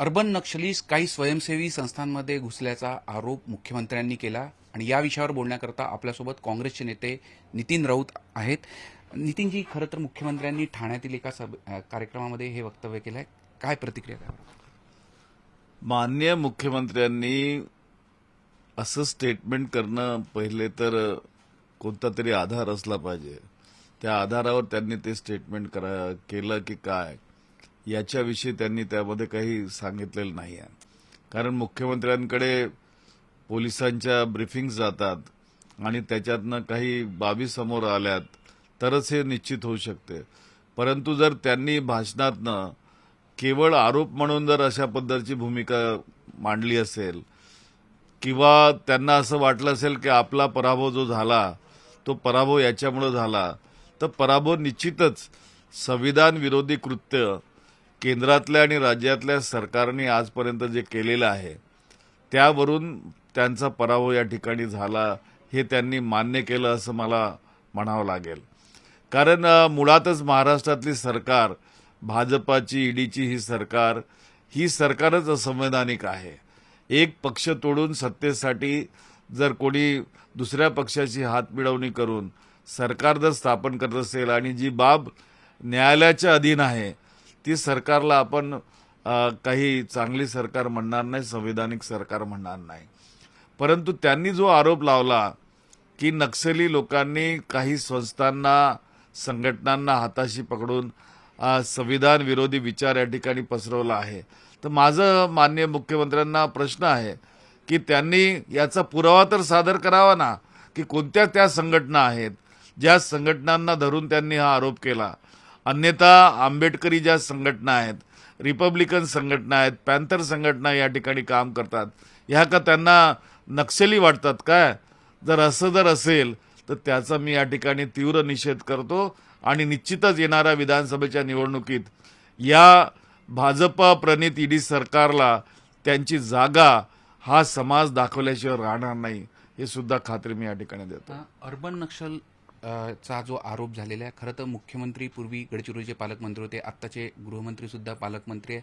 Urban नक्षलीस काही स्वयंसेवी संस्थांमध्ये घुसल्याचा आरोप मुख्यमंत्र्यांनी केला आणि या विषयावर बोलण्याकरता आपल्यासोबत काँग्रेसचे नेते नितीन राऊत आहेत. नितीनजी खरं तर मुख्यमंत्र्यांनी ठाण्यातील एका सभ कार्यक्रमामध्ये हे वक्तव्य केलं आहे काय प्रतिक्रिया द्याल? मान्य मुख्यमंत्र्यांनी असं स्टेटमेंट करणं पहिले तर कोणता तरी आधार असला पाहिजे. त्या आधारावर त्यांनी ते स्टेटमेंट करा केलं की काय? याच्याविषयी त्यांनी त्यामध्ये काही सांगितलेलं नाही आहे. कारण मुख्यमंत्र्यांकडे पोलिसांच्या ब्रिफिंग्स जातात आणि त्याच्यातनं काही बाबी समोर आल्यात तरच हे निश्चित होऊ शकते. परंतु जर त्यांनी भाषणातनं केवळ आरोप म्हणून जर अशा पद्धतीची भूमिका मांडली असेल किंवा त्यांना असं वाटलं असेल की आपला पराभव जो झाला तो पराभव याच्यामुळे झाला तर पराभव निश्चितच संविधान विरोधी कृत्य केंद्रातल्या आणि राज्यातल्या सरकारने आजपर्यंत जे केलेलं आहे त्यावरून त्यांचा पराभव या ठिकाणी झाला हे त्यांनी मान्य केलं असं मला म्हणावं लागेल. कारण मुळातच महाराष्ट्रातली सरकार भाजपाची ईडीची ही सरकार ही सरकारच असंवैधानिक आहे. एक पक्ष तोडून सत्तेसाठी जर कोणी दुसऱ्या पक्षाची हात मिळवणी करून सरकार जर स्थापन करत असेल आणि जी बाब न्यायालयाच्या अधीन आहे ती सरकारला आपण काही चांगली सरकार म्हणणार नाही संविधानिक सरकार म्हणणार नाही. परंतु त्यांनी जो आरोप लावला की नक्षली लोकांनी काही संस्थांना संघटनांना हाताशी पकडून संविधान विरोधी विचार या ठिकाणी पसरवला आहे. तर माझं मान्य मुख्यमंत्र्यांना प्रश्न आहे की त्यांनी याचा पुरावा तर सादर करावा ना की कोणत्या त्या संघटना आहेत ज्या संघटनांना धरून त्यांनी हा आरोप केला. अन्यथा आंबेडकरी ज्या संघटना आहेत रिपब्लिकन संघटना आहेत पॅन्थर संघटना या ठिकाणी काम करतात ह्या का त्यांना नक्षली वाटतात काय? जर असं जर असेल तर त्याचा मी या ठिकाणी तीव्र निषेध करतो आणि निश्चितच येणाऱ्या विधानसभेच्या निवडणुकीत या भाजपा प्रणित ईडी सरकारला त्यांची जागा हा समाज दाखवल्याशिवाय राहणार नाही हे सुद्धा खात्री मी या ठिकाणी देतो. अर्बन नक्षल चा जो आरोप झालेला आहे खरं तर मुख्यमंत्री पूर्वी गडचिरोलीचे पालकमंत्री होते आत्ताचे गृहमंत्री सुद्धा पालकमंत्री आहे.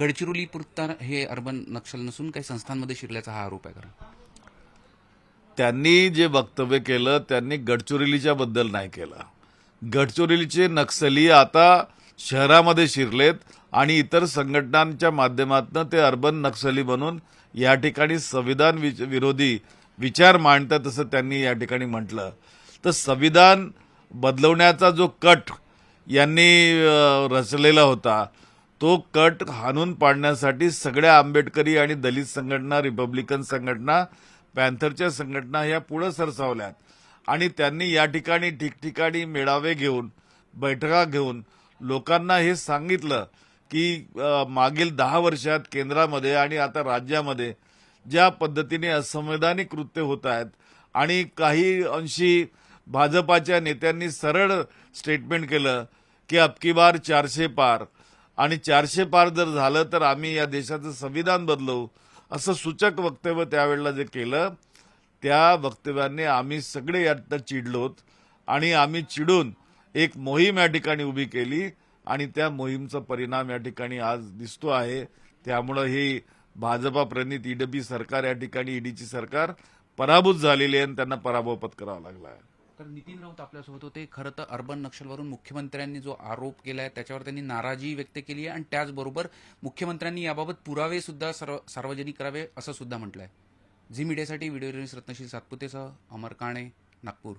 गडचिरोली पुरता हे अर्बन नक्षल नसून काही संस्थांमध्ये शिरल्याचा हा आरोप आहे खरं. त्यांनी जे वक्तव्य केलं त्यांनी गडचिरोलीच्या बद्दल नाही केलं. गडचिरोलीचे नक्सली आता शहरामध्ये शिरलेत आणि इतर संघटनांच्या माध्यमातून ते अर्बन नक्सली बनून या ठिकाणी संविधान विरोधी विचार मांडतात असं त्यांनी या ठिकाणी म्हटलं. तर संविधान बदलवण्याचा जो कट यांनी रचलेला होता तो कट हाणून पाडण्यासाठी सगळ्या आंबेडकरी आणि दलित संघटना रिपब्लिकन संघटना पॅन्थरच्या संघटना ह्या पुढं सरसावल्यात. आणि त्यांनी या ठिकाणी ठिकठिकाणी मेळावे घेऊन बैठका घेऊन लोकांना हे सांगितलं की मागील दहा वर्षात केंद्रामध्ये आणि आता राज्यामध्ये ज्या पद्धतीने असंवैधानिक कृत्य होत आहेत आणि काही अंशी भाजपाच्या नेत्यांनी सरळ स्टेटमेंट केलं की अबकी बार चारशे पार. आणि चारशे पार जर झालं तर आम्ही या देशाचं संविधान बदलवू असं सूचक वक्तव्य त्यावेळेला जे केलं त्या वक्तव्याने आम्ही सगळे यात चिडलोत आणि आम्ही चिडून एक मोहीम या ठिकाणी उभी केली आणि त्या मोहीमचा परिणाम या ठिकाणी आज दिसतो आहे. त्यामुळं ही भाजपा प्रणित ईडबी सरकार या ठिकाणी ईडीची सरकार पराभूत झालेली आहे आणि त्यांना पराभव पत्करावा लागला आहे. तर नितीन राऊत आपल्यासोबत होते. खरं तर अर्बन नक्षलवरून मुख्यमंत्र्यांनी जो आरोप केलाय त्याच्यावर त्यांनी नाराजी व्यक्त केली आहे. आणि त्याचबरोबर मुख्यमंत्र्यांनी याबाबत पुरावे सुद्धा सर्व सार्वजनिक करावे असं सुद्धा म्हटलंय. झी मीडियासाठी व्हिडिओ रत्नशील सातपुतेसह अमर काणे नागपूर.